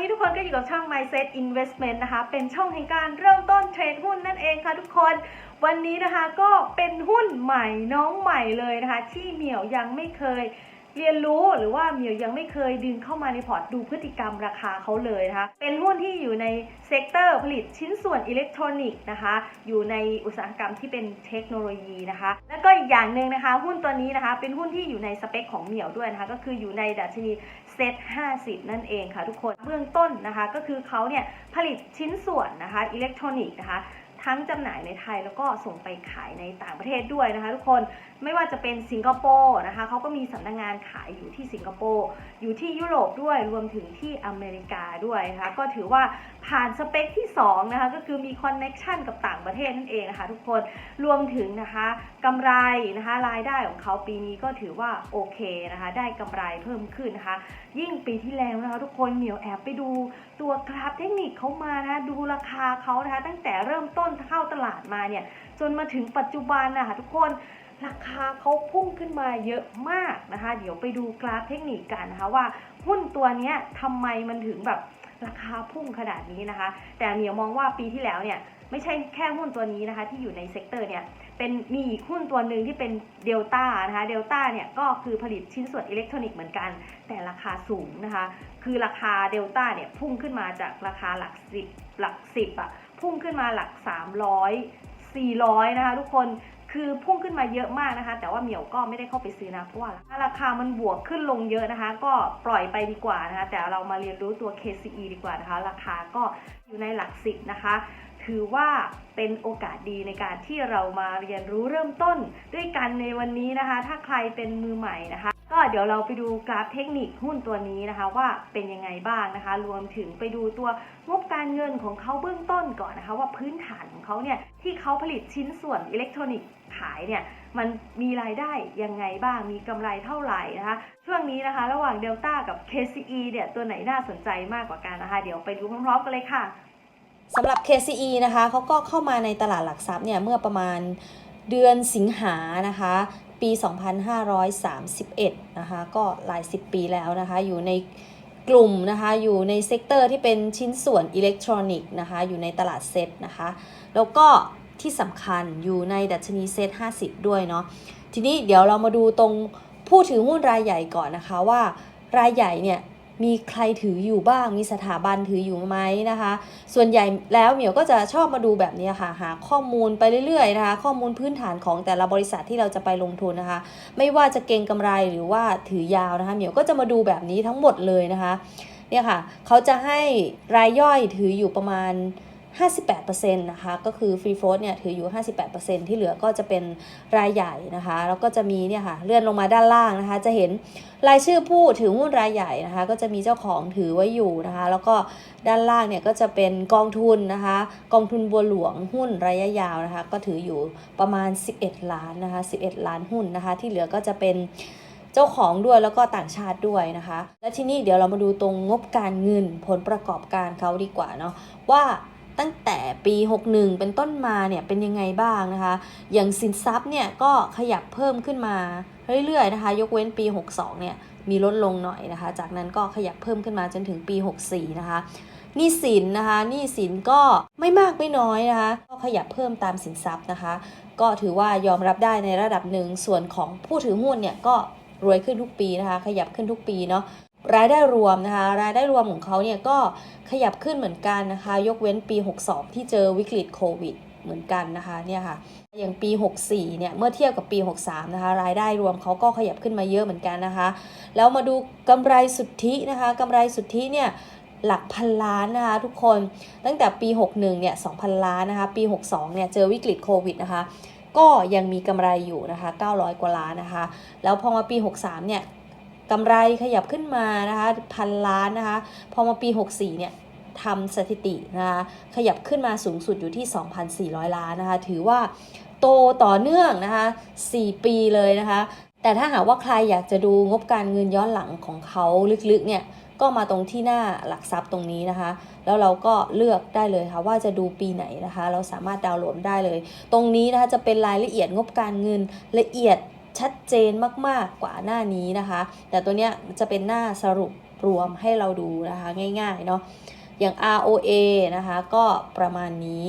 นี้ทุกคนก็อยู่กับช่อง Mindset Investment นะคะ เป็นช่องแห่งการเริ่มต้นเทรดหุ้นนั่นเองค่ะทุกคน วันนี้นะคะก็เป็นหุ้นใหม่น้องใหม่เลยนะคะ ที่เหมียวยังไม่เคย เรียนรู้หรือว่าเหมียวยังไม่เคยดึงเข้ามาในพอร์ตดูพฤติกรรมราคาเขาเลยนะคะ เป็นหุ้นที่อยู่ในเซกเตอร์ผลิตชิ้นส่วนอิเล็กทรอนิกส์นะคะ อยู่ในอุตสาหกรรมที่เป็นเทคโนโลยีนะคะ แล้วก็อีกอย่างหนึ่งนะคะ หุ้นตัวนี้นะคะเป็นหุ้นที่อยู่ในสเปคของเหมียวด้วยนะคะ ก็คืออยู่ในดัชนีเซ็ต50 นั่นเองค่ะทุกคน เบื้องต้นนะคะก็คือเขาเนี่ยผลิตชิ้นส่วนนะคะอิเล็กทรอนิกส์นะคะ ทั้งจำหน่ายในไทยแล้วก็ส่งไปขายในต่างประเทศด้วยนะคะ ทุกคนไม่ว่าจะเป็นสิงคโปร์นะคะเขาก็มีสำนักงงานขายอยู่ที่สิงคโปร์อยู่ที่ยุโรปด้วยรวมถึงที่อเมริกาด้วยนะคะก็ถือว่าผ่านสเปคที่2นะคะก็คือมีคอนเน็ชันกับต่างประเทศนั่นเองนะคะทุกคนรวมถึงนะคะกำไรนะคะรายได้ของเขาปีนี้ก็ถือว่าโอเคนะคะได้กำไรเพิ่มขึ้นนะคะ ยิ่งปีที่แล้วนะคะทุกคนเหมียวแอบไปดูตัวกราฟเทคนิคเขามานะะดูราคาเขานะคะตั้งแต่เริ่มต้นเข้าตลาดมาเนี่ยจนมาถึงปัจจุบันนะคะทุกคนราคาเขาพุ่งขึ้นมาเยอะมากนะคะ เดี๋ยวไปดูกราฟเทคนิคกันนะคะว่าหุ้นตัวนี้ทำไมมันถึงแบบราคาพุ่งขนาดนี้นะคะ แต่เหมียวมองว่าปีที่แล้วเนี่ยไม่ใช่แค่หุ้นตัวนี้นะคะ ที่อยู่ในเซกเตอร์เนี่ยเป็นมีอีกหุ้นตัวหนึ่งที่เป็นเดลต้านะคะเดลต้าเนี่ยก็คือผลิตชิ้นส่วนอิเล็กทรอนิกส์เหมือนกัน แต่ราคาสูงนะคะ คือราคาเดลต้าเนี่ยพุ่งขึ้นมาจากราคาหลักสิบหลักสิบอะ พุ่งขึ้นมาหลัก 300 400 นะคะทุกคนคือพุ่งขึ้นมาเยอะมากนะคะ แต่ว่าเหมียวก็ไม่ได้เข้าไปซื้อนะเพราะว่าราคามันบวกขึ้นลงเยอะนะคะ ก็ปล่อยไปดีกว่านะคะ แต่เรามาเรียนรู้ตัว KCE ดีกว่านะคะ ราคาก็อยู่ในหลักสิบนะคะ ถือว่าเป็นโอกาสดีในการที่เรามาเรียนรู้เริ่มต้นด้วยกันในวันนี้นะคะ ถ้าใครเป็นมือใหม่นะคะ เดี๋ยวเราไปดูกราฟเทคนิคหุ้นตัวนี้นะคะ ว่าเป็นยังไงบ้างนะคะ รวมถึงไปดูตัวงบการเงินของเขาเบื้องต้นก่อนนะคะ ว่าพื้นฐานของเขาเนี่ยที่เขาผลิตชิ้นส่วนอิเล็กทรอนิกส์ขายเนี่ยมันมีรายได้ยังไงบ้าง มีกำไรเท่าไหร่นะคะ ช่วงนี้นะคะ ระหว่างเดลต้ากับ KCE เนี่ยตัวไหนน่าสนใจมากกว่ากันนะคะ เดี๋ยวไปดูพร้อมๆกันเลยค่ะสำหรับ KCE นะคะเขาก็เข้ามาในตลาดหลักทรัพย์เนี่ยเมื่อประมาณเดือนสิงหานะคะ ปี 2531 นะคะก็หลายสิบปีแล้วนะคะ อยู่ในกลุ่มนะคะอยู่ในเซกเตอร์ที่เป็นชิ้นส่วนอิเล็กทรอนิกส์นะคะอยู่ในตลาดเซ็ตนะคะแล้วก็ที่สำคัญอยู่ในดัชนีเซ็ต50 ด้วยเนาะทีนี้เดี๋ยวเรามาดูตรงผู้ถือหุ้นรายใหญ่ก่อนนะคะว่ารายใหญ่เนี่ย มีใครถืออยู่บ้าง มีสถาบันถืออยู่ไหมนะคะ ส่วนใหญ่แล้วเหมียวก็จะชอบมาดูแบบนี้ค่ะ หาข้อมูลไปเรื่อยๆนะคะ ข้อมูลพื้นฐานของแต่ละบริษัทที่เราจะไปลงทุนนะคะ ไม่ว่าจะเก็งกำไรหรือว่าถือยาวนะคะ เหมียวก็จะมาดูแบบนี้ทั้งหมดเลยนะคะ เนี่ยค่ะ เขาจะให้รายย่อยถืออยู่ประมาณ 58%นะคะก็คือฟรีโฟลเนี่ยถืออยู่ 58%ที่เหลือก็จะเป็นรายใหญ่นะคะแล้วก็จะมีเนี่ยค่ะเลื่อนลงมาด้านล่างนะคะ จะเห็นรายชื่อผู้ถือหุ้นรายใหญ่นะคะ ก็จะมีเจ้าของถือไว้อยู่นะคะ แล้วก็ด้านล่างเนี่ยก็จะเป็นกองทุนนะคะ กองทุนบัวหลวงหุ้นระยะยาวนะคะ ก็ถืออยู่ประมาณ 11 ล้านนะคะ11 ล้านหุ้นนะคะ ที่เหลือก็จะเป็นเจ้าของด้วยแล้วก็ต่างชาติด้วยนะคะ และที่นี่เดี๋ยวเรามาดูตรงงบการเงินผลประกอบการเขาดีกว่าเนาะว่า ตั้งแต่ปี 61 เป็นต้นมาเนี่ยเป็นยังไงบ้างนะคะ อย่างสินทรัพย์เนี่ยก็ขยับเพิ่มขึ้นมาเรื่อยๆนะคะ ยกเว้นปี 62 เนี่ยมีลดลงหน่อยนะคะ จากนั้นก็ขยับเพิ่มขึ้นมาจนถึงปี 64 นะคะหนี้สินนะคะหนี้สินก็ไม่มากไม่น้อยนะคะก็ขยับเพิ่มตามสินทรัพย์นะคะ ก็ถือว่ายอมรับได้ในระดับหนึ่งส่วนของผู้ถือหุ้นเนี่ยก็รวยขึ้นทุกปีนะคะ ขยับขึ้นทุกปีเนาะ รายได้รวมนะคะรายได้รวมของเขาเนี่ยก็ขยับขึ้นเหมือนกันนะคะ ยกเว้นปี 62 ที่เจอวิกฤตโควิดเหมือนกันนะคะเนี่ยค่ะอย่างปี 64 เนี่ยเมื่อเทียบกับปี 63 นะคะ รายได้รวมเขาก็ขยับขึ้นมาเยอะเหมือนกันนะคะ แล้วมาดูกำไรสุทธินะคะกำไรสุทธิเนี่ยหลักพันล้านนะคะทุกคนตั้งแต่ปี 61 เนี่ย 2,000 ล้านนะคะ ปี 62 เนี่ยเจอวิกฤตโควิดนะคะ ก็ยังมีกำไรอยู่นะคะ 900 กว่าล้านนะคะ แล้วพอมาปี 63 เนี่ย กำไรขยับขึ้นมานะคะพันล้านนะคะ พอมาปี 64 เนี่ยทำสถิตินะคะขยับขึ้นมาสูงสุดอยู่ที่ 2,400 ล้านนะคะ ถือว่าโตต่อเนื่องนะคะ 4 ปีเลยนะคะ แต่ถ้าหากว่าใครอยากจะดูงบการเงินย้อนหลังของเขาลึกๆ เนี่ยก็มาตรงที่หน้าหลักทรัพย์ตรงนี้นะคะ แล้วเราก็เลือกได้เลยค่ะว่าจะดูปีไหนนะคะ เราสามารถดาวน์โหลดได้เลย ตรงนี้นะคะจะเป็นรายละเอียดงบการเงินละเอียด ชัดเจนมากๆกว่าหน้านี้นะคะ แต่ตัวเนี้ยจะเป็นหน้าสรุปรวมให้เราดูนะคะง่ายๆเนาะอย่าง ROA นะคะก็ประมาณนี้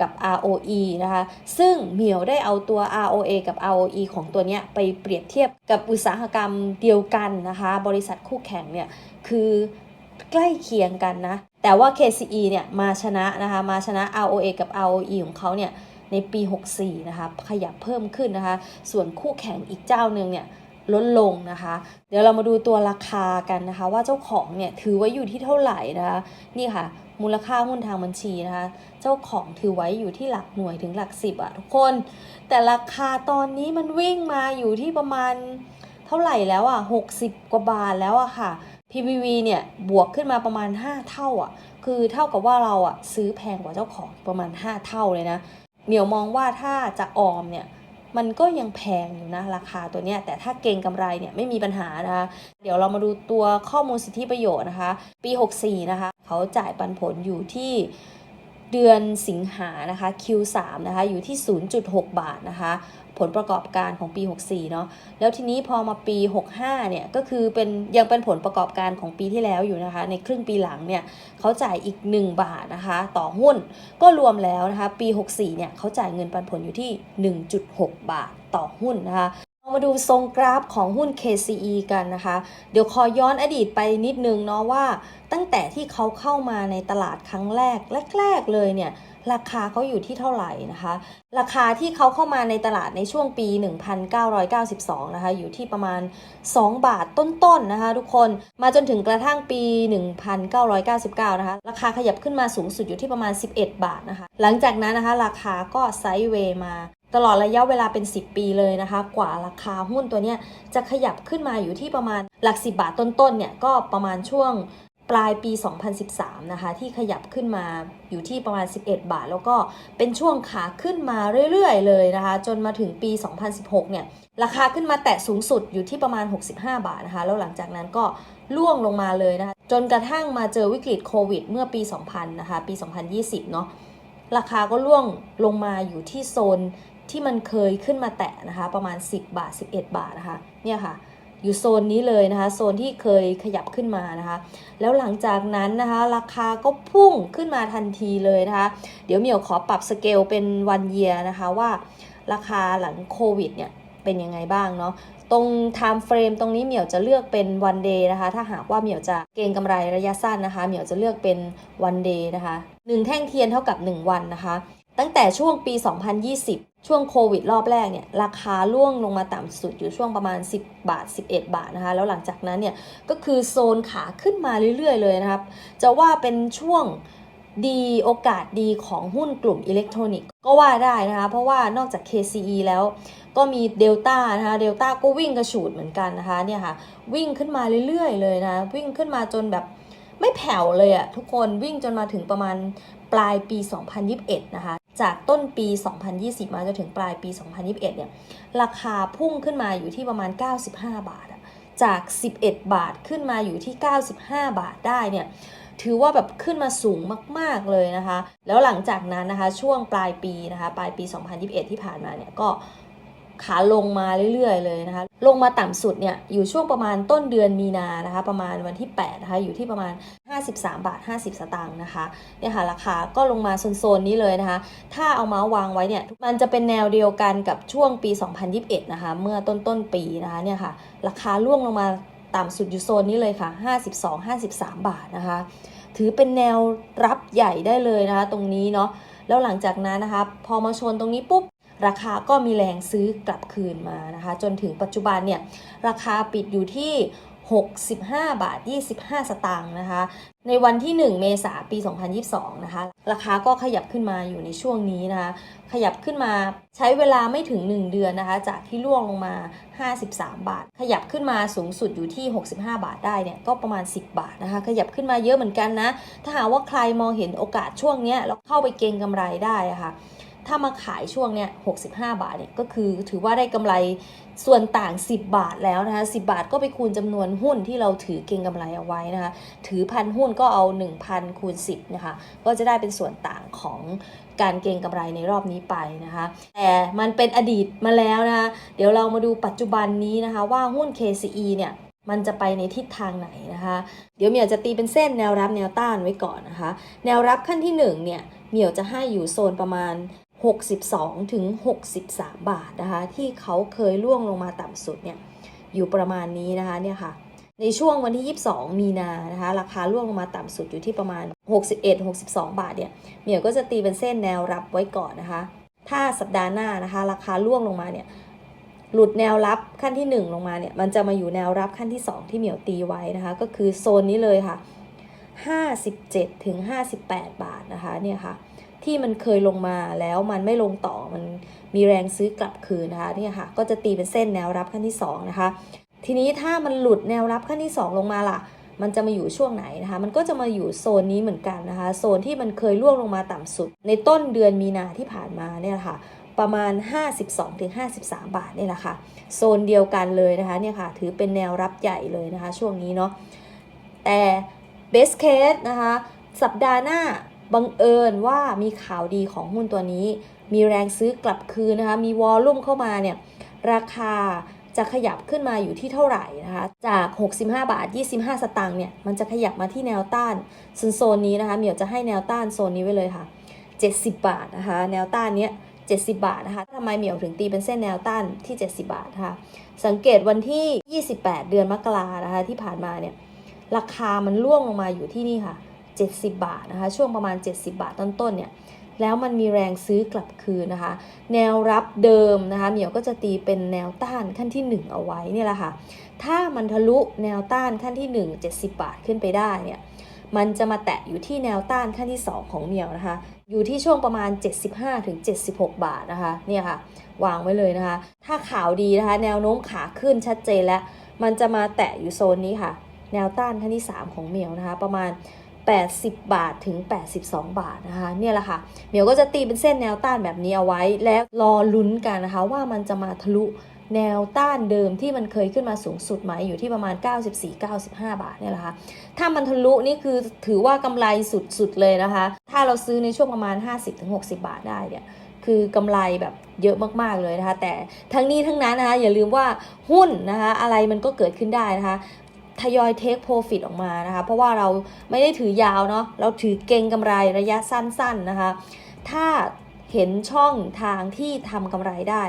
กับ ROE นะคะ ซึ่งเหมียวได้เอาตัว ROA กับ ROE ของตัวเนี้ยไปเปรียบเทียบกับอุตสาหกรรมเดียวกันนะคะ บริษัทคู่แข่งเนี่ยคือใกล้เคียงกันนะ แต่ว่า KCE เนี่ยมาชนะนะคะ มาชนะ ROA กับ ROE ของเขาเนี่ย ในปี 64 นะคะ ขยับเพิ่มขึ้นนะคะ ส่วนคู่แข่งอีกเจ้าหนึ่งเนี่ยลดลงนะคะ เดี๋ยวเรามาดูตัวราคากันนะคะ ว่าเจ้าของเนี่ยถือไว้อยู่ที่เท่าไหร่นะคะ นี่ค่ะ มูลค่าหุ้นทางบัญชีนะคะ เจ้าของถือไว้อยู่ที่หลักหน่วยถึงหลักสิบอะทุกคน แต่ราคาตอนนี้มันวิ่งมาอยู่ที่ประมาณเท่าไหร่แล้วอะ60 กว่าบาทแล้วอะค่ะ PBV เนี่ยบวกขึ้นมาประมาณ 5 เท่าอะคือเท่ากับว่าเราอะซื้อแพงกว่าเจ้าของประมาณ 5 เท่าเลยนะ เหนียวมองว่าถ้าจะออมเนี่ยมันก็ยังแพงอยู่นะราคาตัวเนี้ยแต่ถ้าเก่งกำไรเนี่ยไม่มีปัญหานะคะเดี๋ยวเรามาดูตัวข้อมูลสิทธิประโยชน์นะคะ ปี 64 นะคะ เขาจ่ายปันผลอยู่ที่เดือนสิงหานะคะ Q3 นะคะอยู่ที่ 0.6 บาทนะคะ ผลประกอบการของปี 64 เนาะแล้วทีนี้พอมาปี 65 เนี่ยก็คือเป็นยังเป็นผลประกอบการของปีที่แล้วอยู่นะคะ ในครึ่งปีหลังเนี่ยเขาจ่ายอีก 1 บาทนะคะ ต่อหุ้นก็รวมแล้วนะคะ ปี 64 เนี่ยเขาจ่ายเงินปันผลอยู่ที่ 1.6 บาทต่อหุ้นนะคะเรามาดูทรงกราฟของหุ้น KCE กันนะคะ เดี๋ยวขอย้อนอดีตไปนิดนึงเนาะว่า ตั้งแต่ที่เขาเข้ามาในตลาดครั้งแรกแรก ๆ เลยเนี่ย ราคาเขาอยู่ที่เท่าไหร่นะคะ ราคาที่เขาเข้ามาในตลาดในช่วงปี 1992 นะคะ อยู่ที่ประมาณ 2 บาทต้นๆนนะคะ ทุกคนมาจนถึงกระทั่งปี 1999 นะคะ ราคาขยับขึ้นมาสูงสุดอยู่ที่ประมาณ 11 บาทนะคะ หลังจากนั้นนะคะ ราคาก็ไซด์เวย์มาตลอดระยะเวลาเป็น 10 ปีเลยนะคะ กว่าราคาหุ้นตัวเนี้ยจะขยับขึ้นมาอยู่ที่ประมาณหลัก 10 บาทต้นๆเนี่ยก็ประมาณช่วง ปลายปี 2013 นะคะ ที่ขยับขึ้นมาอยู่ที่ประมาณ 11 บาท แล้วก็เป็นช่วงขาขึ้นมาเรื่อยๆ เลยนะคะ จนมาถึงปี 2016 เนี่ย ราคาขึ้นมาแตะสูงสุดอยู่ที่ประมาณ 65 บาทนะคะ แล้วหลังจากนั้นก็ล่วงลงมาเลยนะคะ จนกระทั่งมาเจอวิกฤตโควิด เมื่อปี 2000 นะคะ ปี 2020 เนาะ ราคาก็ล่วงลงมาอยู่ที่โซนที่มันเคยขึ้นมาแตะนะคะ ประมาณ 10 บาท 11 บาทนะคะ เนี่ยค่ะ อยู่โซนนี้เลยนะคะ โซนที่เคยขยับขึ้นมานะคะ แล้วหลังจากนั้นนะคะ ราคาก็พุ่งขึ้นมาทันทีเลยนะคะ เดี๋ยวเหมียวขอปรับสเกลเป็นวันเยียนะคะว่าราคาหลังโควิดเนี่ยเป็นยังไงบ้างเนาะตรง time frame ตรงนี้เหมียวจะเลือกเป็น one day นะคะ ถ้าหากว่าเหมียวจะเก็งกำไรระยะสั้นนะคะ เหมียวจะเลือกเป็น one day นะคะ 1 แท่งเทียนเท่ากับ 1 วันนะคะ ตั้งแต่ช่วงปี 2020 ช่วงโควิดรอบแรกเนี่ยราคาล่วงลงมาต่ำสุดอยู่ช่วงประมาณ 10 บาท 11 บาทนะคะ แล้วหลังจากนั้นเนี่ยก็คือโซนขาขึ้นมาเรื่อยๆ เลยนะครับ จะว่าเป็นช่วงดีโอกาสดีของหุ้นกลุ่มอิเล็กทรอนิกส์ก็ว่าได้นะคะ เพราะว่านอกจาก KCE แล้วก็มีเดลต้านะคะเดลต้าก็วิ่งกระฉูดเหมือนกันนะคะเนี่ยค่ะวิ่งขึ้นมาเรื่อยๆ เลยนะวิ่งขึ้นมาจนแบบไม่แผ่วเลยอะทุกคนวิ่งจนมาถึงประมาณปลายปี 2021 นะคะ จากต้นปี 2020 มาจนถึงปลายปี 2021 เนี่ย ราคาพุ่งขึ้นมาอยู่ที่ประมาณ 95 บาท จาก 11 บาทขึ้นมาอยู่ที่ 95 บาทได้เนี่ย ถือว่าแบบขึ้นมาสูงมาก ๆ เลยนะคะ แล้วหลังจากนั้นนะคะ ช่วงปลายปีนะคะ ปลายปี 2021 ที่ผ่านมาเนี่ย ก็ ขาลงมาเรื่อยๆเลยนะคะ ลงมาต่ำสุดเนี่ยอยู่ช่วงประมาณต้นเดือนมีนานะคะ ประมาณวันที่8นะคะอยู่ที่ประมาณ 53 บาท 50 สตางค์นะคะเนี่ยค่ะราคาก็ลงมาโซนๆนี้เลยนะคะ ถ้าเอาเมาส์วางไว้เนี่ยมันจะเป็นแนวเดียวกันกับช่วงปี 2021 นะคะ เมื่อต้นต้นๆปีนะคะเนี่ยค่ะราคาล่วงลงมาต่ำสุดอยู่โซนนี้เลยค่ะ 52-53 บาทนะคะ ถือเป็นแนวรับใหญ่ได้เลยนะคะ ตรงนี้เนาะแล้วหลังจากนั้นนะคะ พอมาชนตรงนี้ปุ๊บ ราคาก็มีแรงซื้อกลับคืนมานะคะ จนถึงปัจจุบันเนี่ยราคาปิดอยู่ที่ 65 บาท 25 สตางค์นะคะ ในวันที่ 1 เมษายนปี 2022 นะคะ ราคาก็ขยับขึ้นมาอยู่ในช่วงนี้นะคะ ขยับขึ้นมาใช้เวลาไม่ถึง 1 เดือนนะคะ จากที่ล่วงลงมา 53 บาท ขยับขึ้นมาสูงสุดอยู่ที่ 65 บาทได้เนี่ย ก็ประมาณ 10 บาทนะคะ ขยับขึ้นมาเยอะเหมือนกันนะ ถ้าหากว่าใครมองเห็นโอกาสช่วงนี้แล้วเข้าไปเก็งกำไรได้ะค่ะ ถ้ามาขายช่วงเนี้ย65บาทเนี่ยก็คือถือว่าได้กำไรส่วนต่าง 10 บาทแล้วนะคะ10บาทก็ไปคูณจำนวนหุ้นที่เราถือเก็งกำไรเอาไว้นะคะถือพันหุ้นก็เอา 1,000คูณ10นะคะก็จะได้เป็นส่วนต่างของการเก็งกำไรในรอบนี้ไปนะคะแต่มันเป็นอดีตมาแล้วนะคะเดี๋ยวเรามาดูปัจจุบันนี้นะคะว่าหุ้น KCE เนี่ยมันจะไปในทิศทางไหนนะคะ เดี๋ยวเมียวจะตีเป็นเส้นแนวรับแนวต้านไว้ก่อนนะคะ แนวรับขั้นที่1เนี่ยเมียวจะให้อยู่โซนประมาณ 62 ถึง 63 บาทนะคะ ที่เขาเคยล่วงลงมาต่ำสุดเนี่ยอยู่ประมาณนี้นะคะเนี่ยค่ะ ในช่วงวันที่ 22 มีนานะคะ ราคาล่วงลงมาต่ำสุดอยู่ที่ประมาณ 61-62 บาทเนี่ยเหมียวก็จะตีเป็นเส้นแนวรับไว้ก่อนนะคะ ถ้าสัปดาห์หน้านะคะ ราคาล่วงลงมาเนี่ยหลุดแนวรับขั้นที่ 1 ลงมาเนี่ยมันจะมาอยู่แนวรับขั้นที่ 2 ที่เหมียวตีไว้นะคะ ก็คือโซนนี้เลยค่ะ 57-58 บาทนะคะเนี่ยค่ะ ที่มันเคยลงมาแล้วมันไม่ลงต่อมันมีแรงซื้อกลับคืนนะคะเนี่ยค่ะก็จะตีเป็นเส้นแนวรับขั้นที่ 2 นะคะ ทีนี้ถ้ามันหลุดแนวรับขั้นที่ 2 ลงมาล่ะ มันจะมาอยู่ช่วงไหนนะคะ มันก็จะมาอยู่โซนนี้เหมือนกันนะคะ โซนที่มันเคยล่วงลงมาต่ำสุด ในต้นเดือนมีนาที่ผ่านมาเนี่ยแหละค่ะประมาณ 52-53 บาทเนี่ยแหละค่ะ โซนเดียวกันเลยนะคะเนี่ยค่ะถือเป็นแนวรับใหญ่เลยนะคะ ช่วงนี้เนาะแต่ best case นะคะ สัปดาห์หน้า บังเอิญว่ามีข่าวดีของหุ้นตัวนี้ มีแรงซื้อกลับคืนนะคะ มีวอลลุ่มเข้ามาเนี่ยราคาจะขยับขึ้นมาอยู่ที่เท่าไหร่นะคะ จาก 65 บาท 25 สตางค์เนี่ย มันจะขยับมาที่แนวต้านส่วนโซนนี้นะคะ เหมียวจะให้แนวต้านโซนนี้ไว้เลยค่ะ 70 บาทนะคะ แนวต้านเนี้ย 70 บาทนะคะทำไมเหมียวถึงตีเป็นเส้นแนวต้านที่ 70 บาทะคะสังเกตวันที่ 28 เดือนมกรานะคะที่ผ่านมาเนี่ย ราคามันล่วงลงมาอยู่ที่นี่ค่ะ 70 บาทนะคะ ช่วงประมาณ 70 บาทต้นๆเนี่ยแล้วมันมีแรงซื้อกลับคืนนะคะ แนวรับเดิมนะคะเหมียวก็จะตีเป็นแนวต้านขั้นที่ 1 เอาไว้เนี่ยแหละค่ะ ถ้ามันทะลุแนวต้านขั้นที่ 1 70 บาทขึ้นไปได้เนี่ยมันจะมาแตะอยู่ที่แนวต้านขั้นที่ 2 ของเหมียวนะคะ อยู่ที่ช่วงประมาณ 75ถึง76 บาทนะคะเนี่ยค่ะ วางไว้เลยนะคะ ถ้าข่าวดีนะคะ แนวโน้มขาขึ้นชัดเจนแล้ว มันจะมาแตะอยู่โซนนี้ค่ะ แนวต้านขั้นที่ 3 ของเหมียวนะคะ ประมาณ 80 บาทถึง 82 บาทนะคะเนี่ยแหละค่ะเหมียวก็จะตีเป็นเส้นแนวต้านแบบนี้เอาไว้ แล้วรอลุ้นกันนะคะว่ามันจะมาทะลุแนวต้านเดิมที่มันเคยขึ้นมาสูงสุดไหมอยู่ที่ประมาณ 94-95 บาทเนี่ยแหละค่ะถ้ามันทะลุนี่คือถือว่ากำไรสุดๆเลยนะคะ ถ้าเราซื้อในช่วงประมาณ 50-60 บาทได้เนี่ยคือกำไรแบบเยอะมากๆเลยนะคะ แต่ทั้งนี้ทั้งนั้นนะคะอย่าลืมว่าหุ้นนะคะอะไรมันก็เกิดขึ้นได้นะคะ ทยอยเทคโปรฟิตออกมานะคะ เพราะว่าเราไม่ได้ถือยาวเนาะเราถือเก่งกำไรระยะสั้นๆนะคะ ถ้าเห็นช่องทางที่ทำกำไรได้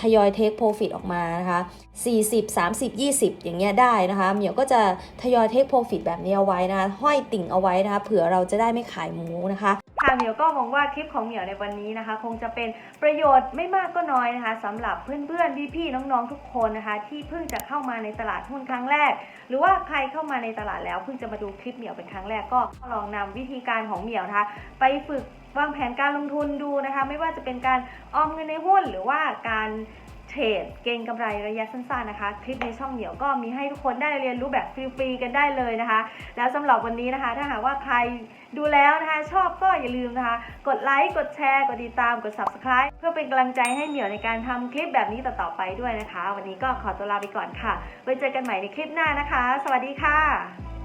ทยอยเทคโปรฟิตออกมานะคะ40 30 20 อย่างเงี้ยได้นะคะเหมียวก็จะทยอยเทคโปรฟิตแบบนี้เอาไว้นะคะห้อยติ่งเอาไว้นะคะเผื่อเราจะได้ไม่ขายหมูนะคะค่ะเหมียวก็มองว่าคลิปของเหมียวในวันนี้นะคะ คงจะเป็นประโยชน์ไม่มากก็น้อยนะคะสำหรับเพื่อนๆพี่ๆน้องๆทุกคนนะคะ ที่เพิ่งจะเข้ามาในตลาดหุ้นครั้งแรก หรือว่าใครเข้ามาในตลาดแล้วเพิ่งจะมาดูคลิปเหมียวเป็นครั้งแรกก็ลองนำวิธีการของเหมียวนะคะ ไปฝึก วางแผนการลงทุนดูนะคะ ไม่ว่าจะเป็นการออมเงินในหุ้น หรือว่าการเทรดเก็งกำไรระยะสั้นๆนะคะ คลิปในช่องเหมียวก็มีให้ทุกคนได้เรียนรู้แบบฟรีๆกันได้เลยนะคะ แล้วสำหรับวันนี้นะคะ ถ้าหากว่าใครดูแล้วนะคะชอบก็อย่าลืมนะคะ กดไลค์กดแชร์ กดติดตามกด subscribe เพื่อเป็นกำลังใจให้เหมียวในการทำคลิปแบบนี้ต่อๆไปด้วยนะคะ วันนี้ก็ขอตัวลาไปก่อนค่ะไว้เจอกันใหม่ในคลิปหน้านะคะ สวัสดีค่ะ